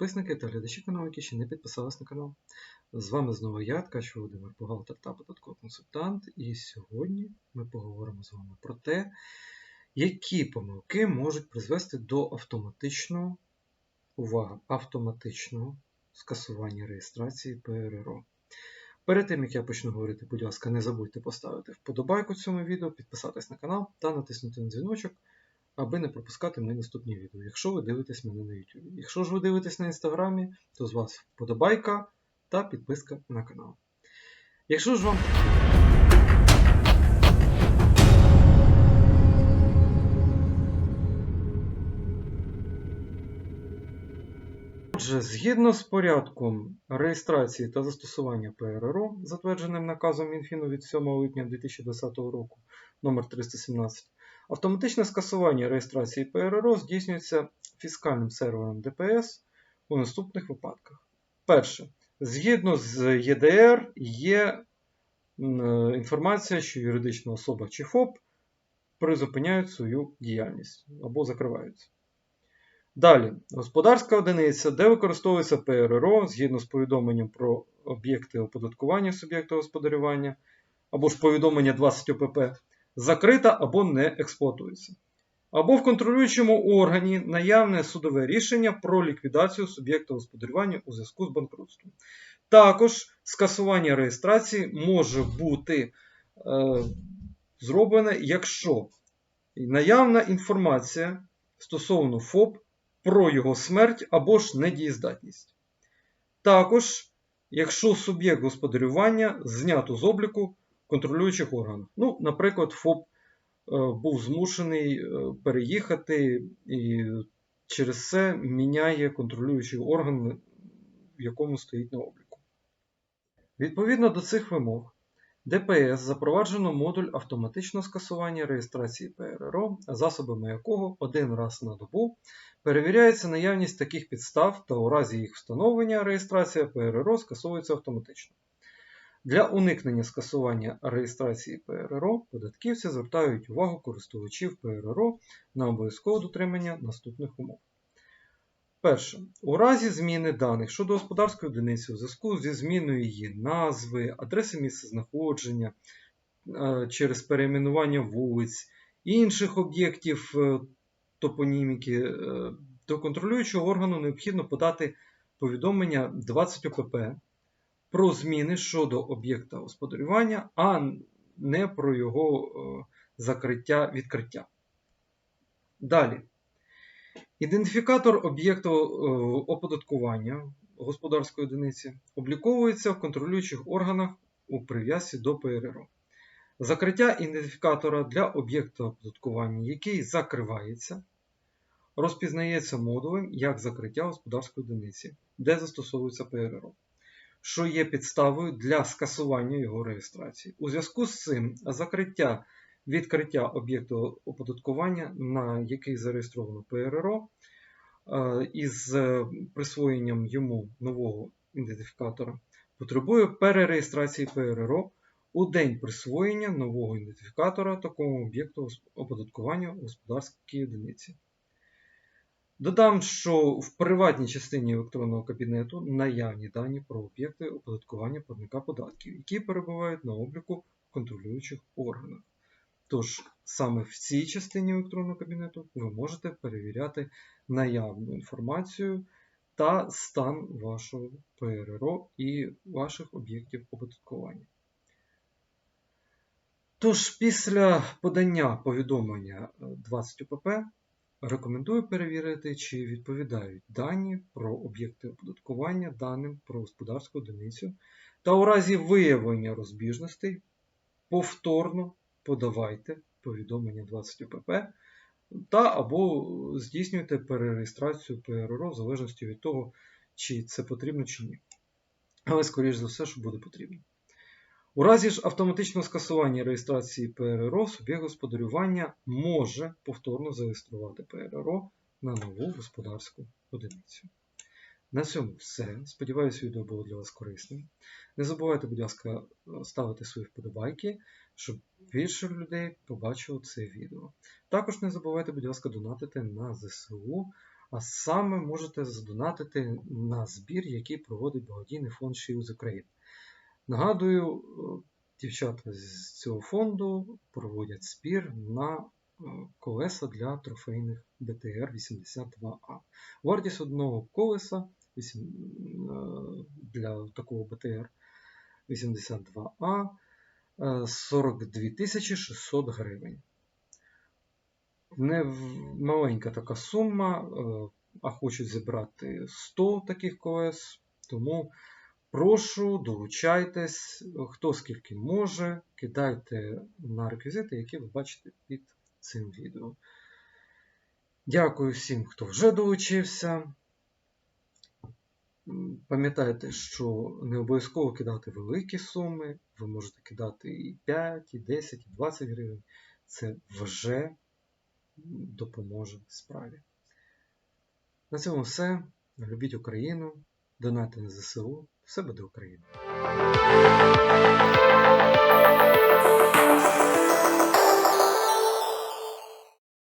підписники та глядачі каналу, які ще не підписались на канал. З вами знову я, Ткач Володимир, бухгалтер та податковий консультант. І сьогодні ми поговоримо з вами про те, які помилки можуть призвести до автоматичного, увага, автоматичного скасування реєстрації ПРРО. Перед тим, як я почну говорити, будь ласка, не забудьте поставити вподобайку цьому відео, підписатись на канал та натиснути на дзвіночок, аби не пропускати мої наступні відео, якщо ви дивитесь мене на YouTube. Якщо ж ви дивитесь на інстаграмі, то з вас вподобайка та підписка на канал. Якщо ж вам Отже, згідно з порядком реєстрації та застосування ПРРО, затвердженим наказом Мінфіну від 7 липня 2020 року номер 317, автоматичне скасування реєстрації ПРРО здійснюється фіскальним сервером ДПС у наступних випадках. Перше. Згідно з ЄДР є інформація, що юридична особа чи ФОП призупиняють свою діяльність або закриваються. Далі, господарська одиниця, де використовується ПРРО згідно з повідомленням про об'єкти оподаткування суб'єкта господарювання або ж повідомлення 20 ОПП, закрита або не експлуатується. Або в контролюючому органі наявне судове рішення про ліквідацію суб'єкта господарювання у зв'язку з банкрутством. Також скасування реєстрації може бути е, зроблене, якщо наявна інформація стосовно ФОП про його смерть або ж недієздатність. Також, якщо суб'єкт господарювання знято з обліку контролюючих органів. Ну, наприклад, ФОП е, був змушений е, переїхати і через це міняє контролюючий орган, в якому стоїть на обліку. Відповідно до цих вимог, ДПС запроваджено модуль автоматичного скасування реєстрації ПРРО, засобами якого один раз на добу перевіряється наявність таких підстав та у разі їх встановлення реєстрація ПРРО скасовується автоматично. Для уникнення скасування реєстрації ПРРО податківці звертають увагу користувачів ПРРО на обов'язкове дотримання наступних умов. Перше. У разі зміни даних щодо господарської одиниці у зв'язку зі зміною її назви, адреси місцезнаходження е, через перейменування вулиць, інших об'єктів е, топоніміки, е, до контролюючого органу необхідно подати повідомлення 20 ОПП про зміни щодо об'єкта господарювання, а не про його закриття відкриття. Далі. Ідентифікатор об'єкту оподаткування господарської одиниці обліковується в контролюючих органах у прив'язці до ПРРО. Закриття ідентифікатора для об'єкта оподаткування, який закривається, розпізнається модулем як закриття господарської одиниці, де застосовується ПРРО, що є підставою для скасування його реєстрації. У зв'язку з цим закриття відкриття об'єкту оподаткування, на який зареєстровано ПРРО, е, із присвоєнням йому нового ідентифікатора, потребує перереєстрації ПРРО у день присвоєння нового ідентифікатора такому об'єкту оподаткування у господарській одиниці. Додам, що в приватній частині електронного кабінету наявні дані про об'єкти оподаткування платника податків, які перебувають на обліку в контролюючих органах. Тож, саме в цій частині електронного кабінету ви можете перевіряти наявну інформацію та стан вашого ПРРО і ваших об'єктів оподаткування. Тож, після подання повідомлення 20 ОПП рекомендую перевірити, чи відповідають дані про об'єкти оподаткування даним про господарську одиницю, та у разі виявлення розбіжностей повторно подавайте повідомлення 20 ОПП та або здійснюйте перереєстрацію ПРРО в залежності від того, чи це потрібно чи ні. Але, скоріш за все, що буде потрібно. У разі ж автоматичного скасування реєстрації ПРРО суб'єкт господарювання може повторно зареєструвати ПРРО на нову господарську одиницю. На цьому все. Сподіваюся, відео було для вас корисним. Не забувайте, будь ласка, ставити свої вподобайки, щоб більше людей побачило це відео. Також не забувайте, будь ласка, донатити на ЗСУ, А саме можете задонатити на збір, який проводить благодійний фонд «Шиї з України. Нагадую, е, дівчата з цього фонду проводять збір на е, колеса для трофейних БТР-82А. Вартість одного колеса е, для такого БТР 82А е, 42 600 гривень. Не маленька така сума, а хочуть зібрати 100 таких колес, тому прошу, долучайтесь, хто скільки може, кидайте на реквізити, які ви бачите під цим відео. Дякую всім, хто вже долучився. Пам'ятайте, що не обов'язково кидати великі суми, ви можете кидати і 5, і 10, і 20 гривень. Це вже допоможе справі. На цьому все. Любіть Україну, донати на ЗСУ. Все буде Україна!